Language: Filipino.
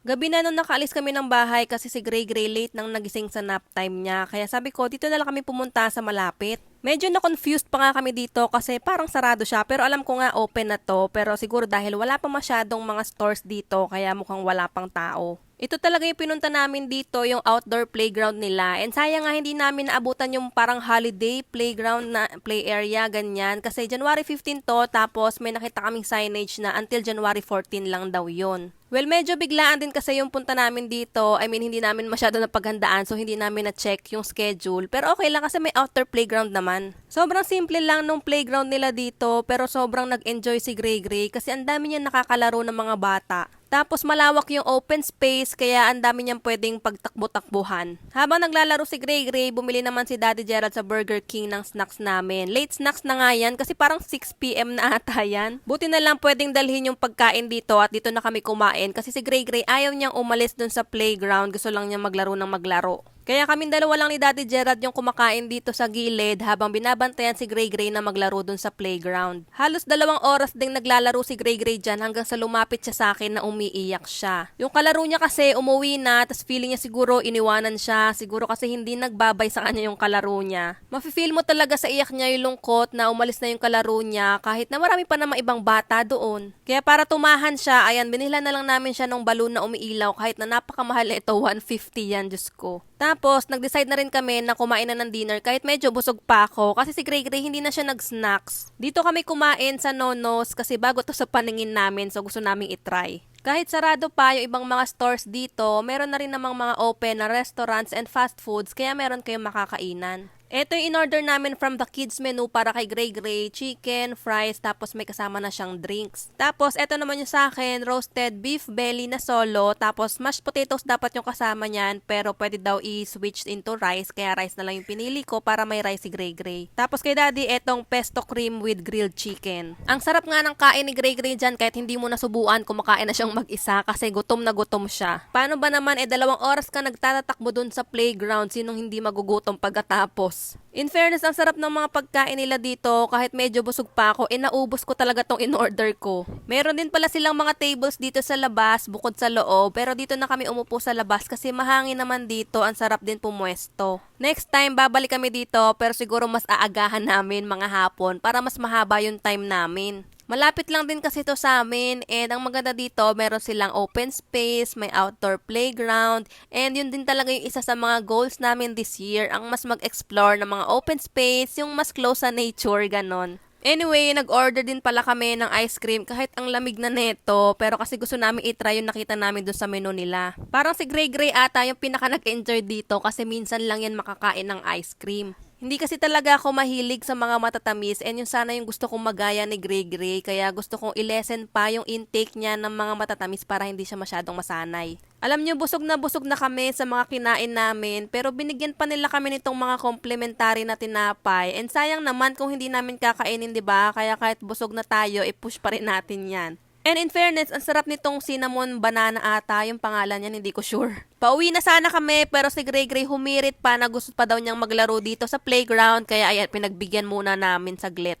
Gabi na nung nakaalis kami ng bahay kasi si Gray Gray late nang nagising sa nap time niya. Kaya sabi ko, dito na lang kami pumunta sa malapit. Medyo na-confused pa nga kami dito kasi parang sarado siya pero alam ko nga open na to pero siguro dahil wala pa masyadong mga stores dito kaya mukhang wala pang tao. Ito talaga yung pinunta namin dito, yung outdoor playground nila. And sayang nga hindi namin naabutan yung parang holiday playground na play area, ganyan. Kasi January 15 to, tapos may nakita kaming signage na until January 14 lang daw yon. Well, medyo biglaan din kasi yung punta namin dito. I mean, hindi namin masyado napaghandaan so hindi namin na-check yung schedule. Pero okay lang kasi may outdoor playground naman. Sobrang simple lang nung playground nila dito pero sobrang nag-enjoy si Gray Gray kasi ang dami niya nakakalaro ng mga bata. Tapos malawak yung open space kaya ang dami niyang pwedeng pagtakbo-takbuhan. Habang naglalaro si Gray Gray, bumili naman si Daddy Gerald sa Burger King ng snacks namin. Late snacks na nga yan kasi parang 6pm na ata yan. Buti na lang pwedeng dalhin yung pagkain dito at dito na kami kumain kasi si Gray Gray ayaw niyang umalis dun sa playground. Gusto lang niya maglaro ng maglaro. Kaya kaming dalawa lang ni Daddy Gerald yung kumakain dito sa gilid habang binabantayan si Gray Gray na maglaro dun sa playground. Halos dalawang oras ding naglalaro si Gray Gray dyan hanggang sa lumapit siya sa akin na umiiyak siya. Yung kalaro niya kasi umuwi na tas feeling niya siguro iniwanan siya. Siguro kasi hindi nagbabay sa kanya yung kalaro niya. Mafe-feel mo talaga sa iyak niya yung lungkot na umalis na yung kalaro niya kahit na marami pa namang ibang bata doon. Kaya para tumahan siya, ayan, binila na lang namin siya ng balon na umiilaw kahit na napakamahal ito, 150 yan, Diyos ko. Tapos, nag-decide na rin kami na kumain na ng dinner kahit medyo busog pa ako kasi si Gray hindi na siya nag-snacks. Dito kami kumain sa Nonos kasi bago to sa paningin namin so gusto naming itry. Kahit sarado pa yung ibang mga stores dito, meron na rin namang mga open na restaurants and fast foods kaya meron kayong makakainan. Ito yung in-order namin from the kids menu para kay Gray Gray, chicken, fries, tapos may kasama na siyang drinks. Tapos, ito naman yung sa akin, roasted beef belly na solo, tapos mashed potatoes dapat yung kasama niyan, pero pwede daw i-switch into rice, kaya rice na lang yung pinili ko para may rice si Gray Gray. Tapos kay daddy, etong pesto cream with grilled chicken. Ang sarap nga ng kain ni Gray Gray dyan, kahit hindi mo nasubuan, kumakain na siyang mag-isa kasi gutom na gutom siya. Paano ba naman, eh dalawang oras ka nagtatatakbo dun sa playground, sinong hindi magugutom pagkatapos? In fairness, ang sarap ng mga pagkain nila dito. Kahit medyo busog pa ako, eh naubos ko talaga tong in-order ko. Meron din pala silang mga tables dito sa labas, bukod sa loob. Pero dito na kami umupo sa labas kasi mahangin naman dito. Ang sarap din pumwesto. Next time, babalik kami dito pero siguro mas aagahan namin mga hapon para mas mahaba yung time namin. Malapit lang din kasi to sa amin and ang maganda dito, meron silang open space, may outdoor playground and yun din talaga yung isa sa mga goals namin this year, ang mas mag-explore ng mga open space, yung mas close sa nature, ganon. Anyway, nag-order din pala kami ng ice cream kahit ang lamig na neto pero kasi gusto namin itry yung nakita namin doon sa menu nila. Parang si Gray Gray ata yung pinaka nag-enjoy dito kasi minsan lang yan makakain ng ice cream. Hindi kasi talaga ako mahilig sa mga matatamis and yung sana yung gusto kong magaya ni Gray Gray kaya gusto kong i-lessen pa yung intake niya ng mga matatamis para hindi siya masyadong masanay. Alam niyo, busog na busog na kami sa mga kinain namin pero binigyan pa nila kami nitong mga complimentary na tinapay and sayang naman kung hindi namin kakainin, 'di ba? Kaya kahit busog na tayo, i-push pa rin natin 'yan. And in fairness, ang sarap nitong cinnamon banana ata, yung pangalan niyan, hindi ko sure. Pauwi na sana kami, pero si Gray Gray humirit pa na gusto pa daw niyang maglaro dito sa playground, kaya ayan, pinagbigyan muna namin saglit.